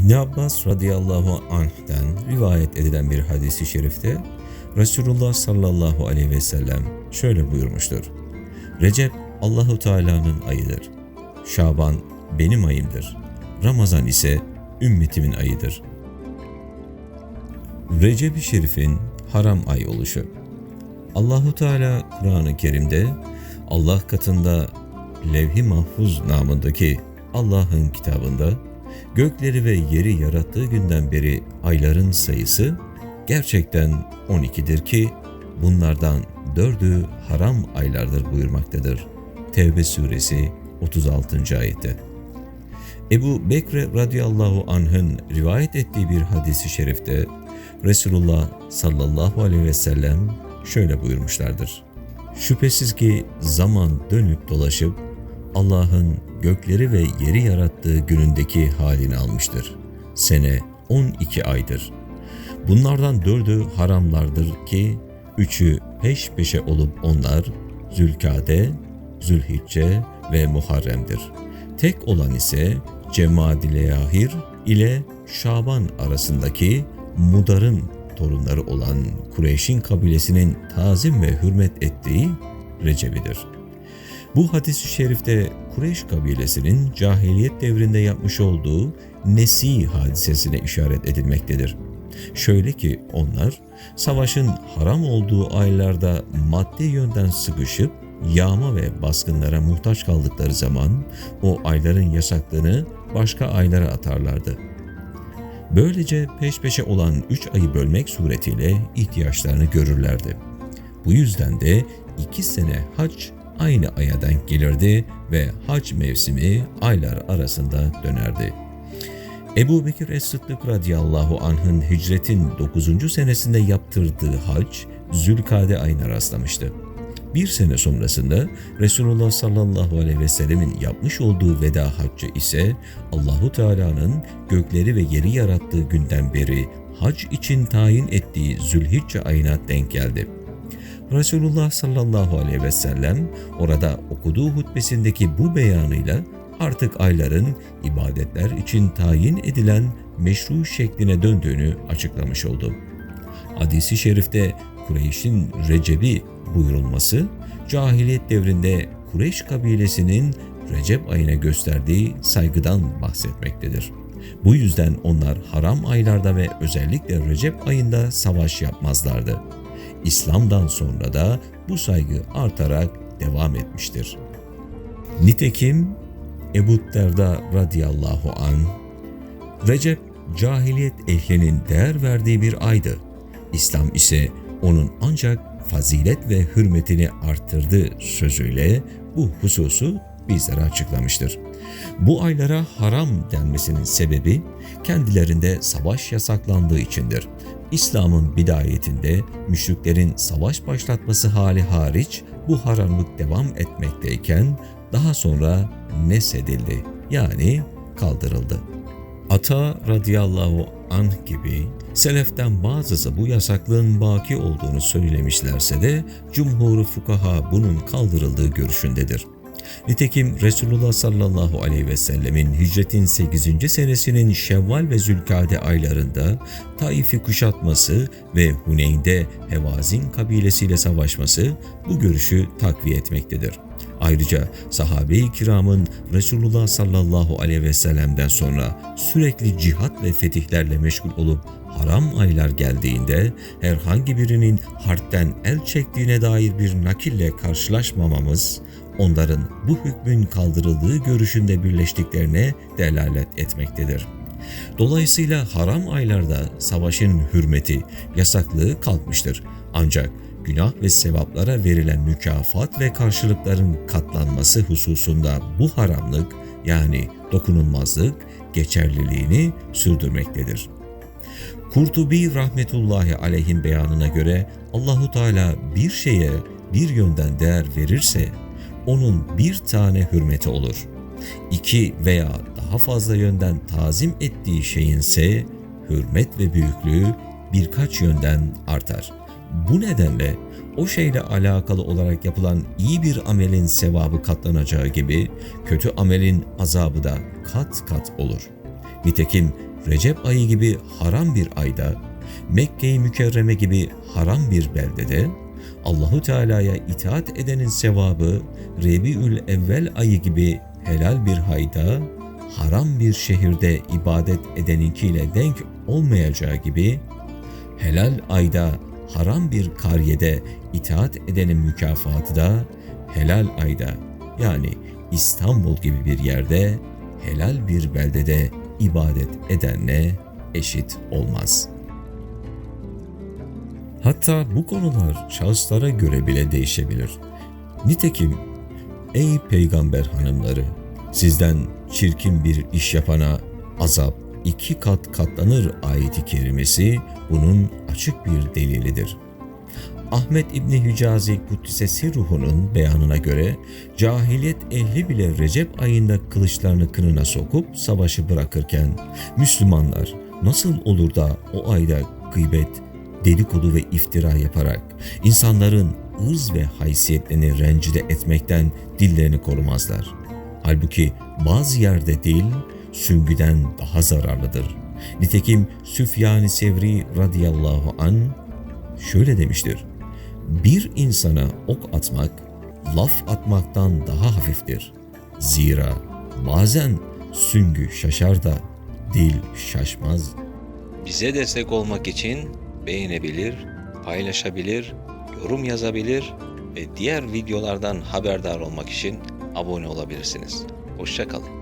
İbn Abbas radıyallahu anh'ten rivayet edilen bir hadisi şerifte Resulullah sallallahu aleyhi ve sellem şöyle buyurmuştur. Recep Allahu Teala'nın ayıdır. Şaban benim ayımdır. Ramazan ise ümmetimin ayıdır. Recep-i Şerif'in haram ay oluşu. Allahu Teala Kur'an-ı Kerim'de Allah katında Levh-i Mahfuz namındaki Allah'ın kitabında gökleri ve yeri yarattığı günden beri ayların sayısı gerçekten 12'dir ki bunlardan dördü haram aylardır buyurmaktadır. Tevbe suresi 36. ayette. Ebu Bekre radıyallahu anh'ın rivayet ettiği bir hadisi şerifte Resulullah sallallahu aleyhi ve sellem şöyle buyurmuşlardır. Şüphesiz ki zaman dönüp dolaşıp Allah'ın gökleri ve yeri yarattığı günündeki halini almıştır. Sene 12 aydır. Bunlardan dördü haramlardır ki üçü peş peşe olup onlar Zülkade, Zülhicce ve Muharrem'dir. Tek olan ise Cemadileyahir ile Şaban arasındaki Mudar'ın torunları olan Kureyş'in kabilesinin tazim ve hürmet ettiği Recep'idir. Bu hadis-i şerifte Kureyş kabilesinin cahiliyet devrinde yapmış olduğu Nesi hadisesine işaret edilmektedir. Şöyle ki onlar savaşın haram olduğu aylarda maddi yönden sıkışıp yağma ve baskınlara muhtaç kaldıkları zaman o ayların yasaklığını başka aylara atarlardı. Böylece peş peşe olan üç ayı bölmek suretiyle ihtiyaçlarını görürlerdi. Bu yüzden de iki sene hac aynı aya denk gelirdi ve hac mevsimi aylar arasında dönerdi. Ebu Bekir Es-Sıddık radıyallahu anh'ın hicretin 9. senesinde yaptırdığı hac Zülkade ayına rastlamıştı. Bir sene sonrasında Resulullah sallallahu aleyhi ve sellemin yapmış olduğu veda haccı ise Allahu Teala'nın gökleri ve yeri yarattığı günden beri hac için tayin ettiği Zülhicce ayına denk geldi. Resulullah sallallahu aleyhi ve sellem orada okuduğu hutbesindeki bu beyanıyla artık ayların ibadetler için tayin edilen meşru şekline döndüğünü açıklamış oldu. Hadisi şerifte Kureyş'in Recep'i buyurulması, cahiliyet devrinde Kureyş kabilesinin Recep ayına gösterdiği saygıdan bahsetmektedir. Bu yüzden onlar haram aylarda ve özellikle Recep ayında savaş yapmazlardı. İslam'dan sonra da bu saygı artarak devam etmiştir. Nitekim Ebu Derda radıyallahu an Recep cahiliyet ehlinin değer verdiği bir aydı. İslam ise onun ancak fazilet ve hürmetini arttırdı sözüyle bu hususu bizlere açıklamıştır. Bu aylara haram denmesinin sebebi kendilerinde savaş yasaklandığı içindir. İslam'ın bidayetinde müşriklerin savaş başlatması hali hariç bu haramlık devam etmekteyken daha sonra nesedildi yani kaldırıldı. Ata radıyallahu anh gibi seleften bazısı bu yasaklığın baki olduğunu söylemişlerse de cumhur fukaha bunun kaldırıldığı görüşündedir. Nitekim Resulullah sallallahu aleyhi ve sellemin hicretin 8. senesinin Şevval ve Zülkade aylarında Taif'i kuşatması ve Huneyn'de Hevazin kabilesiyle savaşması bu görüşü takviye etmektedir. Ayrıca sahabe-i kiramın Resulullah sallallahu aleyhi ve sellem'den sonra sürekli cihat ve fetihlerle meşgul olup haram aylar geldiğinde herhangi birinin harpten el çektiğine dair bir nakille karşılaşmamamız, onların bu hükmün kaldırıldığı görüşünde birleştiklerine delalet etmektedir. Dolayısıyla haram aylarda savaşın hürmeti, yasaklığı kalkmıştır. Ancak günah ve sevaplara verilen mükafat ve karşılıkların katlanması hususunda bu haramlık yani dokunulmazlık geçerliliğini sürdürmektedir. Kurtubi rahmetullahi aleyhin beyanına göre Allahu Teala bir şeye bir yönden değer verirse onun bir tane hürmeti olur. İki veya daha fazla yönden tazim ettiği şeyinse hürmet ve büyüklüğü birkaç yönden artar. Bu nedenle o şeyle alakalı olarak yapılan iyi bir amelin sevabı katlanacağı gibi kötü amelin azabı da kat kat olur. Nitekim Recep ayı gibi haram bir ayda, Mekke-i Mükerreme gibi haram bir beldede, Allahu Teala'ya itaat edenin sevabı Rebiül Evvel ayı gibi helal bir hayda, haram bir şehirde ibadet edeninkiyle denk olmayacağı gibi, helal ayda haram bir karyede itaat edenin mükafatı da helal ayda yani İstanbul gibi bir yerde helal bir beldede ibadet edenle eşit olmaz. Hatta bu konular şahıslara göre bile değişebilir. Nitekim ey peygamber hanımları sizden çirkin bir iş yapana azap iki kat katlanır ayeti kerimesi bunun açık bir delilidir. Ahmet İbni Hücazi Kuddisesi ruhunun beyanına göre cahiliyet ehli bile Recep ayında kılıçlarını kınına sokup savaşı bırakırken Müslümanlar nasıl olur da o ayda gıybet, dedikodu ve iftira yaparak insanların ırz ve haysiyetlerini rencide etmekten dillerini korumazlar. Halbuki bazı yerde dil süngüden daha zararlıdır. Nitekim Süfyan-ı Sevri radıyallahu an şöyle demiştir. Bir insana ok atmak, laf atmaktan daha hafiftir. Zira bazen süngü şaşar da dil şaşmaz. Bize destek olmak için beğenebilir, paylaşabilir, yorum yazabilir ve diğer videolardan haberdar olmak için abone olabilirsiniz. Hoşçakalın.